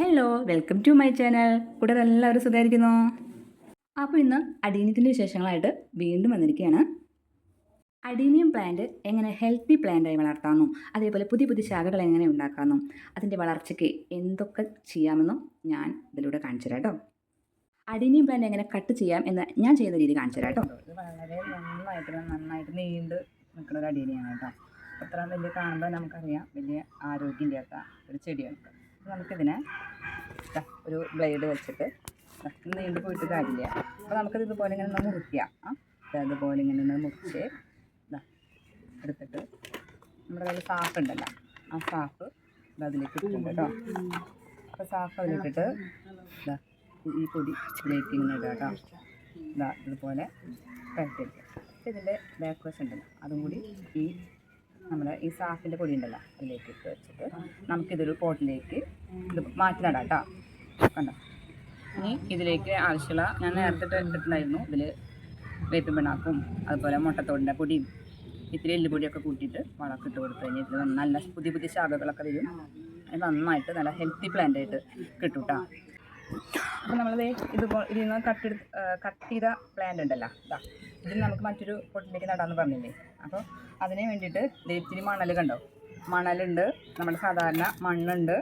Hello welcome to my channel കൂടെ എല്ലാവരും സുഖമായിരിക്കുന്നു? അപ്പോൾ ഇന്ന് അടീനിയത്തിന്റെ വിശേഷങ്ങളായിട്ട് വീണ്ടും വന്നിരിക്കുകയാണ്. അഡീനിയം പ്ലാന്റ് എങ്ങനെ ഹെൽത്തി പ്ലാന്റായി വളർത്താമെന്നും അതേപോലെ പുതിയ പുതിയ ശാഖകൾ എങ്ങനെ ഉണ്ടാക്കാമെന്നും അതിന്റെ വളർച്ചയ്ക്ക് എന്തൊക്കെ ചെയ്യാമെന്നും ഞാൻ ഇതിലൂടെ കാണിച്ചു തരാം കേട്ടോ. അഡീനിയം പ്ലാന്റ് എങ്ങനെ കട്ട് ചെയ്യാം എന്ന് ഞാൻ ചെയ്യുന്ന രീതി കാണിച്ചു തരാം കേട്ടോ. വളരെ നന്നായിട്ട് നന്നായിട്ട് നീണ്ട് നിൽക്കുന്ന ഒരു അടീനിയാണ് കേട്ടോ. അത്ര വലിയ കാണുമ്പോൾ നമുക്കറിയാം വലിയ ആരോഗ്യമില്ലാത്ത ഒരു ചെടിയാണ് നമുക്കിതിനെ ഒരു ബ്ലേഡ് വെച്ചിട്ട് നീണ്ടു പോയിട്ട് കാര്യമില്ല. അപ്പോൾ നമുക്കത് ഇതുപോലെ ഇങ്ങനെ ഒന്ന് മുറിക്കാം. അതുപോലെ ഇങ്ങനെ ഒന്ന് മുറിച്ച് എടുത്തിട്ട് നമ്മുടെ കയ്യിൽ സാഫ് ഉണ്ടല്ലോ ആ സാഫ് അതിലേക്ക് ഇട്ടിട്ടുണ്ട് കേട്ടോ. അപ്പോൾ സാഫ് അതിലിട്ടിട്ട് ഇതാ ഈ പൊടി ഇതിലേക്ക് ഇങ്ങനെ ഇടുക കേട്ടോ. ഇതാ ഇതുപോലെ കഴുത്തിരിക്കുക ഇതിന്റെ ബാക്ക് വശം ഉണ്ടല്ലോ അതും കൂടി ഈ നമ്മുടെ ഈ സാഫിന്റെ പൊടി ഉണ്ടല്ലോ അതിലേക്ക് ഇട്ട് വെച്ചിട്ട് നമുക്കിതൊരു പോട്ടിലേക്ക് ഇത് മാറ്റി നടാം കേട്ടോ. കണ്ടോ? ഇനി ഇതിലേക്ക് ആവശ്യമുള്ള ഞാൻ നേരത്തെ ഇട്ട് ഇട്ടിട്ടുണ്ടായിരുന്നു ഇതിൽ വേപ്പിൻ പിണ്ണാക്കും അതുപോലെ മുട്ടത്തോടിന്റെ പൊടിയും ഇത്തിരി എല്ലുപൊടിയൊക്കെ കൂട്ടിയിട്ട് വളമൊക്കെ ഇട്ട് കൊടുത്തു കഴിഞ്ഞാൽ ഇതിൽ നല്ല പുതിയ പുതിയ ശാഖകളൊക്കെ വരും. അത് നന്നായിട്ട് നല്ല ഹെൽത്തി പ്ലാന്റ് ആയിട്ട് കിട്ടും കേട്ടോ. അപ്പോൾ നമ്മളത് ഇതുപോലെ ഇതിൽ നിന്ന് കട്ട് കട്ട് ചെയ്ത പ്ലാന്റ് ഉണ്ടല്ലോ ഇതാ. ഇതിൽ നമുക്ക് മറ്റൊരു പൊട്ടിലേക്ക് നടാമെന്ന് പറഞ്ഞില്ലേ? അപ്പോൾ അതിന് വേണ്ടിയിട്ട് ഇത്തിരി മണൽ കണ്ടോ? മണലുണ്ട്. നമ്മുടെ സാധാരണ മണ്ണുണ്ട്.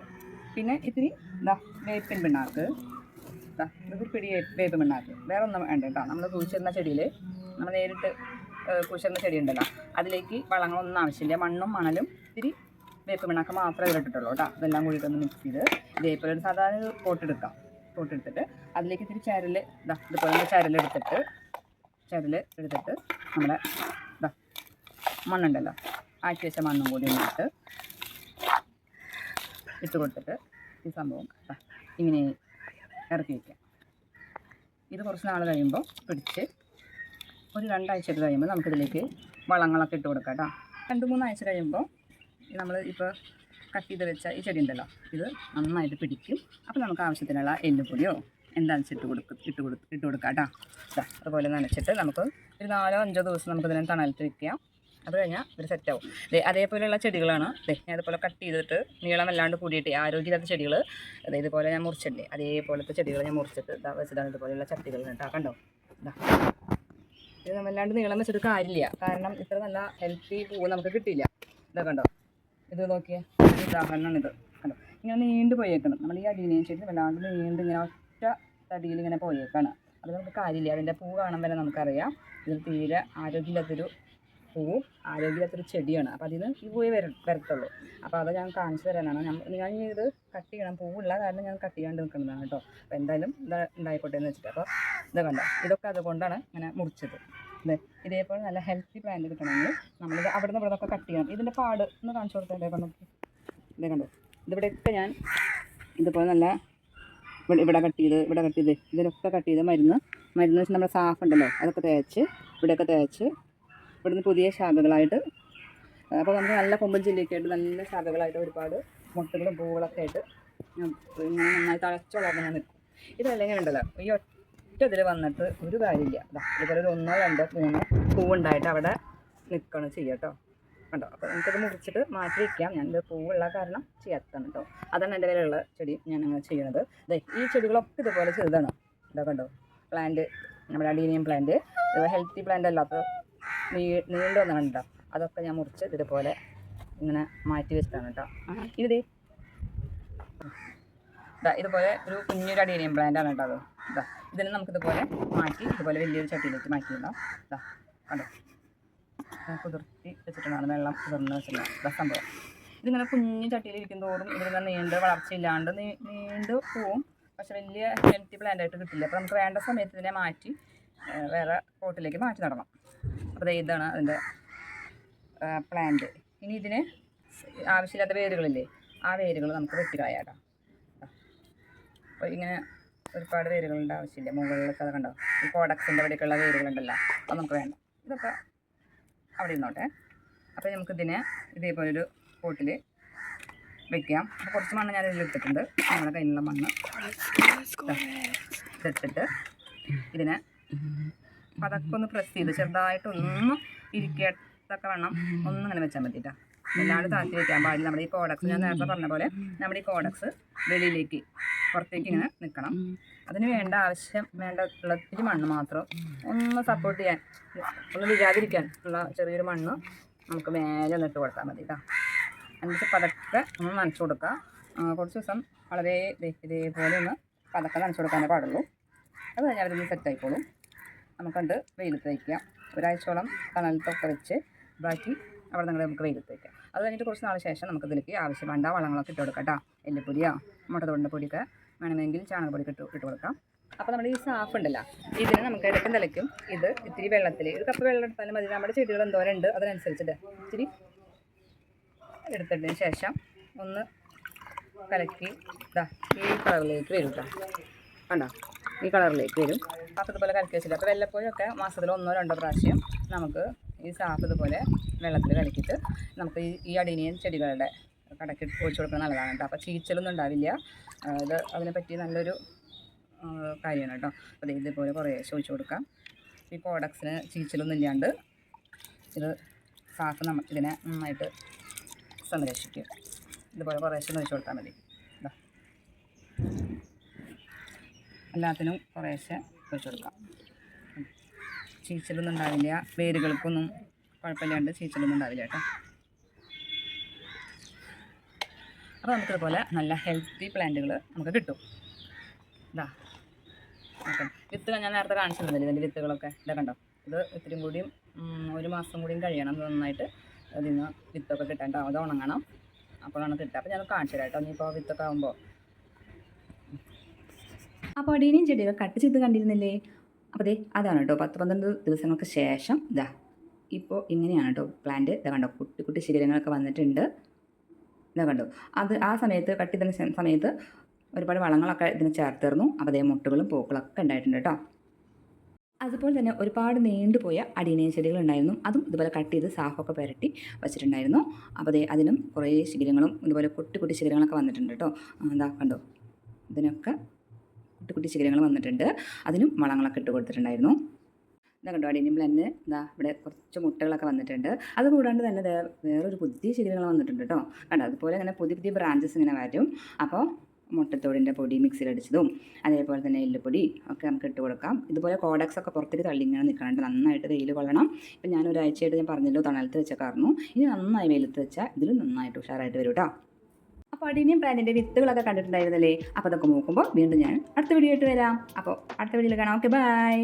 പിന്നെ ഇത്തിരി ഇതാ വേപ്പിൻ പിണ്ണാക്ക്. ഇതാ ഇതൊരു പിടി വേപ്പിൻ പിണ്ണാക്ക്. വേറെ ഒന്നും വേണ്ട കേട്ടോ. നമ്മൾ കുഴിച്ചിരുന്ന ചെടിയിൽ നമ്മൾ നേരിട്ട് കുഴിച്ചിരുന്ന ചെടി ഉണ്ടല്ലോ. അതിലേക്ക് വളങ്ങളൊന്നും ആവശ്യമില്ല. മണ്ണും മണലും ഇത്തിരി വേപ്പ് പിണ്ണാക്ക് മാത്രമേ ഇട്ടിട്ടുള്ളൂ കേട്ടോ. ഇതെല്ലാം കൂടിയിട്ടൊന്ന് മിക്സ് ചെയ്ത് വേപ്പിലൊരു സാധാരണ പോട്ടെടുക്കാം. പോട്ടെടുത്തിട്ട് അതിലേക്ക് ഇത്തിരി ചരൽ ഇതാ ഇതുപോലെ ചരലെടുത്തിട്ട് ചരൽ എടുത്തിട്ട് നമ്മുടെ മണ്ണുണ്ടല്ലോ. ആക്കി വെച്ച മണ്ണും കൂടി ഒന്നിട്ട് ഇട്ട് കൊടുത്തിട്ട് ഈ സംഭവം ഇങ്ങനെ ഇറക്കി വയ്ക്കാം ഇത് കുറച്ച് നാൾ കഴിയുമ്പോൾ പിടിച്ച് ഒരു രണ്ടാഴ്ചയൊക്കെ കഴിയുമ്പോൾ നമുക്കിതിലേക്ക് വളങ്ങളൊക്കെ ഇട്ട് കൊടുക്കാം കേട്ടോ. രണ്ട് മൂന്നാഴ്ച കഴിയുമ്പോൾ നമ്മൾ ഇപ്പോൾ കട്ട് ചെയ്ത് വെച്ച ഈ ചെടി ഉണ്ടല്ലോ ഇത് നന്നായിട്ട് പിടിക്കും. അപ്പോൾ നമുക്ക് ആവശ്യത്തിനുള്ള എല്ലുപൊടിയോ എന്താണെന്ന് ഇട്ട് കൊടുക്കും ഇട്ട് കൊടുത്ത് ഇട്ട് കൊടുക്കാം കേട്ടോ അതുപോലെ നനച്ചിട്ട് നമുക്ക് ഒരു നാലോ അഞ്ചോ ദിവസം നമുക്ക് ഇതിനെ തണലത്ത് വെക്കാം. അത് കഴിഞ്ഞാൽ ഒരു സെറ്റാവും അതേപോലെയുള്ള ചെടികളാണ്. ഞാൻ അതുപോലെ കട്ട് ചെയ്തിട്ട് നീളമല്ലാണ്ട് കൂടിയിട്ട് ആരോഗ്യമില്ലാത്ത ചെടികൾ അതെ ഇതുപോലെ ഞാൻ മുറിച്ചില്ലേ അതേപോലത്തെ ചെടികൾ ഞാൻ മുറിച്ചിട്ട് വെച്ചതാണ് ഇതുപോലെയുള്ള ചട്ടികൾ കേട്ടോ കണ്ടോ? ഇതാ നമ്മല്ലാണ്ട് നീളം വെച്ചിട്ട് കാര്യമില്ല. കാരണം ഇത്ര നല്ല ഹെൽത്തി പൂവ് നമുക്ക് കിട്ടിയില്ല. ഇതാ കണ്ടോ? ഇത് നോക്കിയേ. ഉദാഹരണമാണിത് കണ്ടോ? ഇങ്ങനെ നീണ്ടു പോയേക്കണം. നമ്മൾ ഈ അടിയിനെയും ചെടി വല്ലാണ്ട് നീണ്ട് ഇങ്ങനെ ഒറ്റ തടിയിൽ ഇങ്ങനെ പോയേക്കാണ്. അത് നമുക്ക് കാര്യമില്ല. അതിന്റെ പൂ കാണാൻ വരെ നമുക്കറിയാം. ഇതിൽ തീരെ ആരോഗ്യമില്ലാത്തൊരു പൂവും ആരോഗ്യമില്ലാത്തൊരു ചെടിയാണ്. അപ്പോൾ അതിന് ഈ പൂവേ വര വരത്തുള്ളൂ. അപ്പോൾ അത് ഞാൻ കാണിച്ചു തരാനാണ്. ഞാൻ ഇത് കട്ട് ചെയ്യണം. പൂവുള്ള കാരണം ഞാൻ കട്ട് ചെയ്യാണ്ട് നിൽക്കുന്നതാണ് കേട്ടോ. അപ്പോൾ എന്തായാലും ഇത് ഉണ്ടായിക്കോട്ടെ എന്ന് വെച്ചിട്ട്. അപ്പോൾ ഇത് കണ്ടോ? ഇതൊക്കെ അതുകൊണ്ടാണ് ഇങ്ങനെ മുറിച്ചത്. ഇതേപോലെ നല്ല ഹെൽത്തി പ്ലാന്റ് കിട്ടണമെങ്കിൽ നമ്മളിത് അവിടെ നിന്ന് ഇവിടെ കട്ട് ചെയ്യണം. ഇതിന്റെ പാട് ഒന്ന് കാണിച്ചു കൊടുത്തേ. കണ്ടോ? ഇതേ കണ്ടോ? ഇതിവിടെയൊക്കെ ഞാൻ ഇതുപോലെ നല്ല ഇവിടെ കട്ട് ചെയ്ത് ഇവിടെ കട്ട് ചെയ്ത് ഇതിലൊക്കെ കട്ട് ചെയ്ത് മരുന്ന് മരുന്ന് വെച്ച് നമ്മുടെ സാഫ് ഉണ്ടല്ലോ അതൊക്കെ തേച്ച് ഇവിടെയൊക്കെ തേച്ച് ഇവിടുന്ന് പുതിയ ശാഖകളായിട്ട് അപ്പോൾ നമുക്ക് നല്ല കൊമ്പൻ ചില്ലിയൊക്കെ ആയിട്ട് നല്ല ശാഖകളായിട്ട് ഒരുപാട് മുട്ടകളും പൂവുകളൊക്കെ ആയിട്ട് നന്നായി ഞാൻ നിൽക്കും. ഇതല്ലെങ്കിൽ ഉണ്ടല്ലോ. ഈ ഒറ്റ ഇതിൽ വന്നിട്ട് ഒരു കാര്യമില്ല. ഇതുപോലെ ഒരു ഒന്നോ രണ്ടോ മൂന്നോ പൂവുണ്ടായിട്ട് അവിടെ നിൽക്കണം ചെയ്യാം കേട്ടോ. കണ്ടോ? അപ്പോൾ നമുക്കത് മുറിച്ചിട്ട് മാറ്റി വയ്ക്കാം ഞാനിത് പൂവുള്ള കാരണം ചെയ്യാത്തതാണ് കേട്ടോ. അതാണ് എന്റെ കയ്യിലുള്ള ചെടി ഞാൻ അങ്ങനെ ചെയ്യണത്. ദേ ഈ ചെടികളൊക്കെ ഇതുപോലെ ചെയ്തതാണ് ഇതാ കണ്ടോ? പ്ലാന്റ് നമ്മുടെ അഡീനിയം പ്ലാന്റ് ഹെൽത്തി പ്ലാന്റ് അല്ലാത്ത നീ നീണ്ടു വന്നാണ് കേട്ടോ. അതൊക്കെ ഞാൻ മുറിച്ച് ഇതുപോലെ ഇങ്ങനെ മാറ്റി വെച്ചിട്ടാണ് കേട്ടോ. ഇത് ഇതുപോലെ ഒരു കുഞ്ഞൊരു അഡീനിയം പ്ലാന്റ് ആണ് കേട്ടോ അത്. ഇതാ ഇതിനെ നമുക്കിതുപോലെ മാറ്റി ഇതുപോലെ വലിയൊരു ചട്ടിയിലേക്ക് മാറ്റിയിടാം. ഇതാ കണ്ടോ? കുതിർത്തി വെച്ചിട്ടുണ്ടാണ് വെള്ളം കുതിർന്ന് വെച്ചിട്ടുണ്ടാകും ഇതാ സംഭവം. ഇതിങ്ങനെ കുഞ്ഞു ചട്ടിയിൽ ഇരിക്കും തോറും ഇതിങ്ങനെ നീണ്ട് വളർച്ചയില്ലാണ്ട് നീണ്ട് പോവും. പക്ഷെ വലിയ ഹെൽത്തി പ്ലാന്റ് ആയിട്ട് കിട്ടില്ല. അപ്പോൾ നമുക്ക് വേണ്ട സമയത്ത് ഇതിനെ മാറ്റി വേറെ പോട്ടിലേക്ക് മാറ്റി നടണം. അപ്പോൾ ഇതാണ് അതിന്റെ പ്ലാന്റ് ഇനി ഇതിന് ആവശ്യമില്ലാത്ത വേരുകളില്ലേ? ആ വേരുകൾ നമുക്ക് വെട്ടിക്കളയാട്ടോ. അപ്പോൾ ഇങ്ങനെ ഒരുപാട് വേരുകളുടെ ആവശ്യമില്ല. മുകളിലൊക്കെ അത് കണ്ടോ? ഈ കോഡക്സിന്റെ അവിടെയൊക്കെയുള്ള വേരുകളുണ്ടല്ലോ. അത് നമുക്ക് വേണ്ട. ഇതൊക്കെ അവിടെ ഇരുന്നോട്ടെ. അപ്പോൾ നമുക്കിതിനെ ഇതേപോലൊരു പോട്ടിൽ വെക്കാം. അപ്പോൾ കുറച്ച് മണ്ണ് ഞാൻ എടുത്തിട്ടുണ്ട് നമ്മുടെ കയ്യിലുള്ള മണ്ണ്. ഇതെടുത്തിട്ട് ഇതിനെ അതൊക്കെ ഒന്ന് പ്രസ് ചെയ്ത് ചെറുതായിട്ടൊന്നും ഒന്ന് വേണം. ഒന്നും ഒന്നിങ്ങനെ വെച്ചാൽ മതി എല്ലാവരും താഴ്ത്തി വെക്കാൻ പാടില്ല നമ്മുടെ ഈ കോഡക്സ് ഞാൻ നേരത്തെ പറഞ്ഞ പോലെ നമ്മുടെ ഈ കോഡക്സ് വെളിയിലേക്ക് പുറത്തേക്ക് ഇങ്ങനെ നിൽക്കണം അതിന് വേണ്ട ആവശ്യം വേണ്ട ഉള്ള ഇത്തിരി മണ്ണ് മാത്രം ഒന്ന് സപ്പോർട്ട് ചെയ്യാൻ ഒന്ന് വിചാരിക്കാൻ ഉള്ള ചെറിയൊരു മണ്ണ് നമുക്ക് മേലെ നിട്ട് കൊടുത്താൽ മതി കേട്ടോ എന്നിട്ട് പതക്കെ ഒന്ന് നനച്ചു കൊടുക്കുക കുറച്ച് ദിവസം വളരെ ഇതേപോലെ ഒന്ന് പതക്കെ നനച്ചു കൊടുക്കാനേ പാടുള്ളൂ. അത് കഴിഞ്ഞാൽ അവരൊന്ന് സെറ്റായിക്കോളും നമുക്കണ്ട് വെയിലത്ത് വയ്ക്കാം ഒരാഴ്ചയോളം തണലത്തൊക്കെ വെച്ച് ബാക്കി അവിടെ നിങ്ങൾ നമുക്ക് വെയിലത്ത് വയ്ക്കാം അത് കഴിഞ്ഞിട്ട് കുറച്ച് നാൾ ശേഷം നമുക്ക് ഇതിലേക്ക് ആവശ്യം വേണ്ട വളങ്ങളൊക്കെ ഇട്ട് കൊടുക്കാം കേട്ടോ എല്ലുപൊടിയോ മുട്ടതോടിന്റെ പൊടിയൊക്കെ വേണമെങ്കിൽ ചാണകപ്പൊടി ഇട്ട് ഇട്ട് കൊടുക്കാം. അപ്പോൾ നമ്മുടെ ഈ സാഫ് ഉണ്ടല്ലോ ഇതിന് നമുക്ക് ഇടയ്ക്കും തലയ്ക്കും ഇത് ഇത്തിരി വെള്ളത്തിൽ ഒരു കപ്പ് വെള്ളം എടുത്താലും മതി. നമ്മുടെ ചെടികൾ എന്തോരം ഉണ്ട് അതിനനുസരിച്ചിട്ട് ഇത്തിരി എടുത്തിട്ടതിന് ശേഷം ഒന്ന് കലക്കി ഇതാ ഈ കളറിലേക്ക് വരും കേട്ടോ കണ്ടോ? ഈ കളറിലേക്ക് വരും. അപ്പോൾ ഇതുപോലെ കലക്കി വെച്ചില്ല അപ്പോൾ വല്ലപ്പോഴൊക്കെ മാസത്തിൽ ഒന്നോ രണ്ടോ പ്രാവശ്യം നമുക്ക് ഈ സാഫ് ഇതുപോലെ വെള്ളത്തിൽ കലക്കിയിട്ട് നമുക്ക് ഈ ഈ അടീനിയൻ ചെടികളുടെ കടക്കി ഒഴിച്ചു കൊടുക്കുന്നത് നല്ലതാണ് കേട്ടോ. അപ്പോൾ ചീച്ചലൊന്നും ഉണ്ടാവില്ല. അത് അതിനെപ്പറ്റി അതിനെ പറ്റി നല്ലൊരു കാര്യമാണ് കേട്ടോ. അപ്പോൾ ഇതേപോലെ കുറേശ്ശെ ഒഴിച്ചു കൊടുക്കാം. ഈ കോഡക്സിന് ചീച്ചലൊന്നും ഇല്ലാണ്ട് ഇത് സാഫ് നമ്മൾ ഇതിനെ നന്നായിട്ട് സംരക്ഷിക്കും. ഇതുപോലെ ഒന്ന് ഒഴിച്ചു കൊടുത്താൽ മതി. എല്ലാത്തിനും കുറേശ്ശെ ഒഴിച്ചു കൊടുക്കാം. ചീച്ചലൊന്നും ഉണ്ടാവില്ല വേരുകൾക്കൊന്നും കുഴപ്പമില്ലാണ്ട് ചീച്ചലൊന്നും ഉണ്ടാവില്ല കേട്ടോ. അപ്പോൾ നമുക്കിതുപോലെ നല്ല ഹെൽത്തി പ്ലാന്റുകൾ നമുക്ക് കിട്ടും. ഇതാ ഓക്കെ വിത്തുകൾ ഞാൻ നേരത്തെ കാണിച്ചിരുന്നില്ല ഇതിന്റെ വിത്തുകളൊക്കെ? ഇതാ കണ്ടോ? ഇത് ഇത്തിരിയും കൂടിയും ഒരു മാസം കൂടിയും കഴിയണം നന്നായിട്ട് ഇതിൽ നിന്ന് വിത്തൊക്കെ കിട്ടാൻ കേട്ടോ അത് ഉണങ്ങണം. അപ്പോഴാണ് കിട്ടുക. അപ്പോൾ ഞാൻ കാണിച്ചു തരാം കേട്ടോ. ഇനിയിപ്പോൾ വിത്തൊക്കെ ആകുമ്പോൾ അപ്പോൾ അടിയനെയും ചെടികൾ കട്ട് ചെയ്ത് കണ്ടിരുന്നില്ലേ? അപ്പോൾ ദേ അതാണ് കേട്ടോ പത്ത് പന്ത്രണ്ട് ദിവസങ്ങൾക്ക് ശേഷം ഇതാ ഇപ്പോൾ ഇങ്ങനെയാണ് കേട്ടോ പ്ലാന്റ് ഇതാ കണ്ടോ കുട്ടി കുട്ടി ശിഖരങ്ങളൊക്കെ വന്നിട്ടുണ്ട്. ഇതാ കണ്ടോ അത് ആ സമയത്ത് കട്ടി തന്നെ സമയത്ത് ഒരുപാട് വളങ്ങളൊക്കെ ഇതിന് ചേർത്തിരുന്നു. അപ്പോൾ അതേ മുട്ടുകളും പൂക്കളൊക്കെ ഉണ്ടായിട്ടുണ്ട് കേട്ടോ അതുപോലെ തന്നെ ഒരുപാട് നീണ്ടുപോയ അടീനിയൻ ചെടികളുണ്ടായിരുന്നു അതും ഇതുപോലെ കട്ട് ചെയ്ത് സാഫൊക്കെ പുരട്ടി വെച്ചിട്ടുണ്ടായിരുന്നു. അപ്പോൾ അതേ അതിനും കുറേ ശിഖരങ്ങളും ഇതുപോലെ കുട്ടി കുട്ടി ശിഖരങ്ങളൊക്കെ വന്നിട്ടുണ്ട് കേട്ടോ എന്താ കണ്ടോ ഇതിനൊക്കെ കുട്ടി കുട്ടി ശിഖരങ്ങൾ വന്നിട്ടുണ്ട്. അതിനും വളങ്ങളൊക്കെ ഇട്ട് കൊടുത്തിട്ടുണ്ടായിരുന്നു. ഇതാ കണ്ടോ അടീനിയം തന്നെ ഇതാ ഇവിടെ കുറച്ച് മുട്ടകളൊക്കെ വന്നിട്ടുണ്ട്. അതുകൂടാണ്ട് തന്നെ വേറൊരു പുതിയ ശിഖരങ്ങൾ വന്നിട്ടുണ്ട് കേട്ടോ. കണ്ടോ അതുപോലെ ഇങ്ങനെ പുതിയ പുതിയ ബ്രാഞ്ചസ് ഇങ്ങനെ വരും. അപ്പോൾ മുട്ടത്തോടിന്റെ പൊടി മിക്സിയിലടിച്ചതും അതേപോലെ തന്നെ എല്ലുപൊടി ഒക്കെ നമുക്ക് ഇട്ട് കൊടുക്കാം. ഇതുപോലെ കോഡക്സ് ഒക്കെ പുറത്തേക്ക് തള്ളി ഇങ്ങനെ നിൽക്കണുണ്ട്. നന്നായിട്ട് വെയിൽ കൊള്ളണം. ഇപ്പം ഞാൻ ഒരാഴ്ചയായിട്ട് ഞാൻ പറഞ്ഞല്ലോ തണലത്ത് വെച്ചേക്കായിരുന്നു ഇനി നന്നായി വെയിലത്ത് വെച്ചാൽ ഇതിൽ നന്നായിട്ട് ഉഷാറായിട്ട് വരും കേട്ടോ. അപ്പോൾ അടീനിയം പ്ലാന്റിന്റെ വിത്തുകളൊക്കെ കണ്ടിട്ടുണ്ടായിരുന്നല്ലേ? അപ്പോൾ അതൊക്കെ നോക്കുമ്പോൾ വീണ്ടും ഞാൻ അടുത്ത വീഡിയോ ആയിട്ട് വരാം. അപ്പോൾ അടുത്ത വീഡിയോയിൽ കാണാം. Okay bye